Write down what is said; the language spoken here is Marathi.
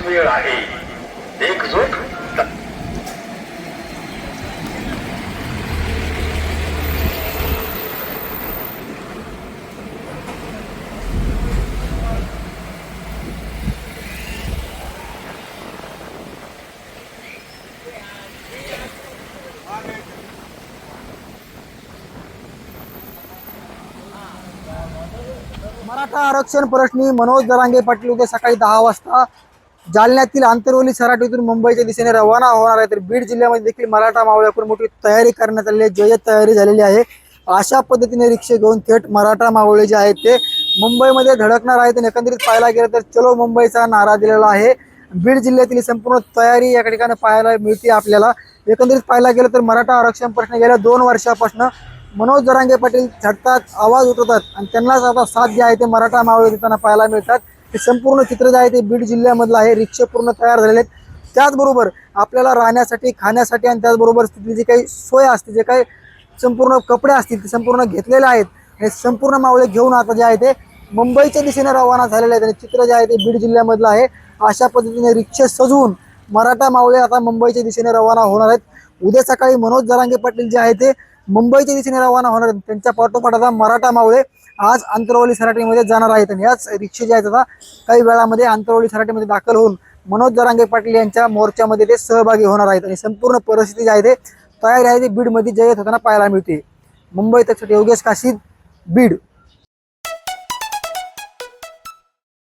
हीच वेळ आहे. एकजूट मराठा आरक्षण प्रश्नी मनोज दरांगे पाटील उद्या सकाळी दहा वाजता जालन्यातील आंतरवली सराटीतून मुंबईच्या दिशेने रवाना होणार आहे. तर बीड जिल्ह्यामध्ये देखील मराठा मावळ्याकडून मोठी तयारी करण्यात आलेली आहे. जय्यत तयारी झालेली आहे. अशा पद्धतीने रिक्षे घेऊन थेट मराठा मावळे जे आहेत ते मुंबईमध्ये धडकणार आहेत. आणि एकंदरीत पाहायला गेलं तर चलो मुंबईचा नारा दिलेला आहे. बीड जिल्ह्यातील संपूर्ण तयारी या ठिकाणी पाहायला मिळते आपल्याला. एकंदरीत पाहायला गेलं तर मराठा आरक्षण प्रश्न गेल्या दोन वर्षापासून मनोज जरांगे पाटील झटतात आवाज उठवतात. आणि त्यांनाच आता साथ जे आहे ते मराठा मावळे देताना पाहायला मिळतात. हे संपूर्ण चित्र जे आहे ते बीड जिल्ह्यामधलं आहे. रिक्षा पूर्ण तयार झालेले आहेत. त्याचबरोबर आपल्याला राहण्यासाठी खाण्यासाठी आणि त्याचबरोबर तिथली जी काही सोय असते जे काही संपूर्ण कपडे असतील ते संपूर्ण घेतलेले आहेत. हे संपूर्ण मावळे घेऊन आता जे आहे ते मुंबईच्या दिशेने रवाना झालेले आहेत. आणि चित्र जे आहे ते बीड जिल्ह्यामधलं आहे. अशा पद्धतीने रिक्षा सजवून मराठा मावळे आता मुंबईच्या दिशेने रवाना होणार आहेत. उद्या सकाळी मनोज जरांगे पाटील जे आहे ते मुंबईच्या दिशेने रवाना होणार त्यांच्या पाठोपाठ आता मराठा मावळे आज अंतरवली सराटीमध्ये जाणार आहेत. आणि याच रिक्षा जे आहेत आता काही वेळामध्ये अंतरवली सराटीमध्ये दाखल होऊन मनोज जरांगे पाटील यांच्या मोर्चामध्ये ते सहभागी होणार आहेत. आणि संपूर्ण परिस्थिती जी आहे ते तयारी आहे ती बीडमध्ये जयत होताना पाहायला मिळते. मुंबई तक योगेश काशीद बीड.